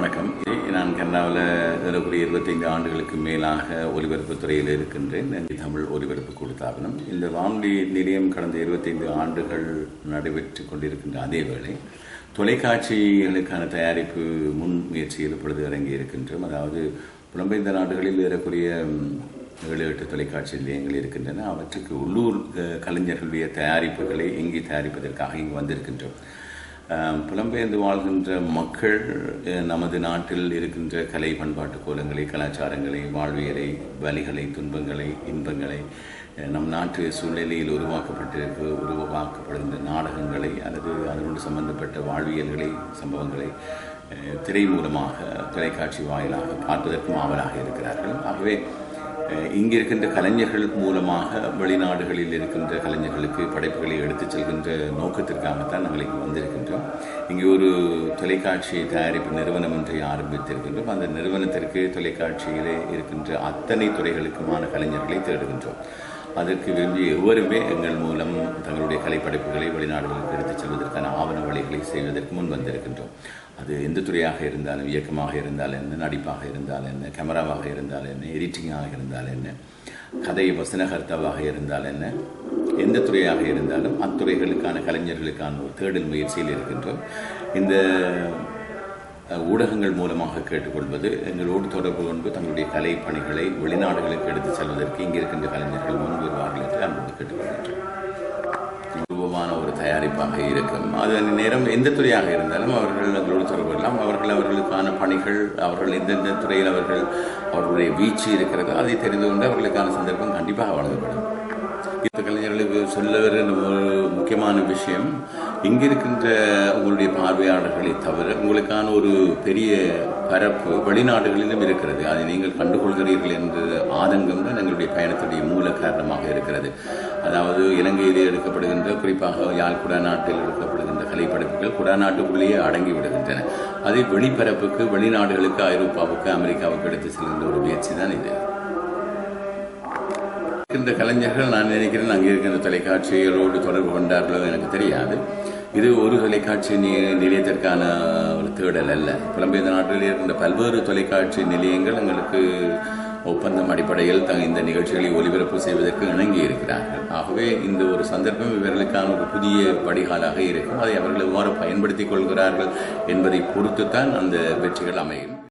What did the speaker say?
வணக்கம். நான் கனடாவில் ஏறக்குறைய இருபத்தைந்து ஆண்டுகளுக்கு மேலாக ஒலிபரப்பு துறையில் இருக்கின்றேன். நன்றி தமிழ் ஒலிபரப்பு கூடுதாபனம் இந்த வானொலி நிலையம் கடந்த இருபத்தைந்து ஆண்டுகள் நடைபெற்று கொண்டிருக்கின்ற அதே வேளை தொலைக்காட்சிகளுக்கான தயாரிப்பு முன் முயற்சியில் பொழுது இறங்கி இருக்கின்றோம். அதாவது புலம்பெயர்ந்த நாடுகளில் ஏறக்குறைய ஏழு எட்டு தொலைக்காட்சி நிலையங்கள் இருக்கின்றன. அவற்றுக்கு உள்ளூர் கலைஞர்களுடைய தயாரிப்புகளை இங்கே தயாரிப்பதற்காக இங்கு வந்திருக்கின்றோம். புலம்பெயர்ந்து வாழ்கின்ற மக்கள் நமது நாட்டில் இருக்கின்ற கலை பண்பாட்டு கோலங்களை கலாச்சாரங்களை வாழ்வியலை வலிகளை துன்பங்களை இன்பங்களை நம் நாட்டு சூழ்நிலையில் உருவாக்கப்பட்டிருக்க உருவாக்கப்படுகின்ற நாடகங்களை அல்லது அதனோடு சம்பந்தப்பட்ட வாழ்வியல்களை சம்பவங்களை திரை மூலமாக தொலைக்காட்சி வாயிலாக பார்ப்பதற்கும் ஆவலாக இருக்கிறார்கள். ஆகவே இங்கே இருக்கின்ற கலைஞர்கள் மூலமாக வெளிநாடுகளில் இருக்கின்ற கலைஞர்களுக்கு படைப்புகளை எடுத்துச் செல்கின்ற நோக்கத்திற்காகத்தான் நாங்கள் இங்கே வந்திருக்கின்றோம். இங்கே ஒரு தொலைக்காட்சி தயாரிப்பு நிறுவனம் ஒன்றை ஆரம்பித்திருக்கின்றோம். அந்த நிறுவனத்திற்கு தொலைக்காட்சியிலே இருக்கின்ற அத்தனை துறைகளுக்குமான கலைஞர்களை தேடுகின்றோம். அதற்கு விரும்பிய எவருமே எங்கள் மூலம் தங்களுடைய கலைப்படைப்புகளை வெளிநாடுகளுக்கு எடுத்துச் செல்வதற்கான ஆவண வழிகளை செய்வதற்கு முன் வந்திருக்கின்றோம். அது எந்த துறையாக இருந்தாலும் இயக்கமாக இருந்தால் என்ன நடிப்பாக இருந்தால் என்ன கேமராவாக இருந்தால் என்ன எடிட்டிங்காக இருந்தால் என்ன கதை வசனகர்த்தாவாக இருந்தால் என்ன எந்த துறையாக இருந்தாலும் அத்துறைகளுக்கான கலைஞர்களுக்கான ஒரு தேடல் முயற்சியில் இருக்கின்றோம். இந்த ஊடகங்கள் மூலமாக கேட்டுக்கொள்வது எங்களோடு தொடர்பு கொண்டு தங்களுடைய கலை பணிகளை வெளிநாடுகளுக்கு எடுத்து செல்வதற்கு இங்கே இருக்கின்ற கலைஞர்கள் முன் வருவார்கள் என்று அன்போடு கேட்டுக்கொள்கின்றோம் ரூபமான ஒரு தயாரிப்பாக இருக்கும். அது நேரம் எந்த துறையாக இருந்தாலும் அவர்கள் எங்களோடு தொடர்பு கொள்ளலாம். அவர்கள் அவர்களுக்கான பணிகள் அவர்கள் எந்தெந்த துறையில் அவர்கள் அவர்களுடைய வீச்சு இருக்கிறதோ அதை தெரிந்து கொண்டு அவர்களுக்கான சந்தர்ப்பம் கண்டிப்பாக வழங்கப்படும். இந்த கலைஞர்களுக்கு சொல்ல வருகின்ற முக்கியமான விஷயம். இங்கே இருக்கின்ற உங்களுடைய பார்வையாளர்களை தவிர உங்களுக்கான ஒரு பெரிய பரப்பு வெளிநாடுகளிலும் இருக்கிறது. அதை நீங்கள் கண்டுகொள்கிறீர்கள் என்ற ஆதங்கம் தான் எங்களுடைய பயணத்துடைய மூல காரணமாக இருக்கிறது. அதாவது இலங்கையிலே எடுக்கப்படுகின்ற குறிப்பாக யாழ் குடாநாட்டில் எடுக்கப்படுகின்ற கலைப்படைப்புகள் குடாநாட்டுக்குள்ளேயே அடங்கி விடுகின்றன. அதை வெளிப்பரப்புக்கு வெளிநாடுகளுக்கு ஐரோப்பாவுக்கு அமெரிக்காவுக்கு எடுத்து செல்கின்ற ஒரு முயற்சி தான் இது. இந்த கலைஞர்கள் நான் நினைக்கிறேன் அங்கே இருக்கின்ற தொலைக்காட்சிகளோடு தொடர்பு கொண்டார்களோ எனக்கு தெரியாது. இது ஒரு தொலைக்காட்சி நிலையத்திற்கான ஒரு தேடல் அல்ல. புலம்பெயர்ந்த நாட்டில் இருக்கின்ற பல்வேறு தொலைக்காட்சி நிலையங்கள் எங்களுக்கு ஒப்பந்தம் அடிப்படையில் த இந்த நிகழ்ச்சிகளை ஒலிபரப்பு செய்வதற்கு இணங்கி இருக்கிறார்கள். ஆகவே இந்த ஒரு சந்தர்ப்பம் இவர்களுக்கான ஒரு புதிய வடிகாலாக இருக்கும். அதை அவர்கள் எவ்வாறு பயன்படுத்திக் கொள்கிறார்கள் என்பதை பொறுத்துத்தான் அந்த வெற்றிகள் அமையும்.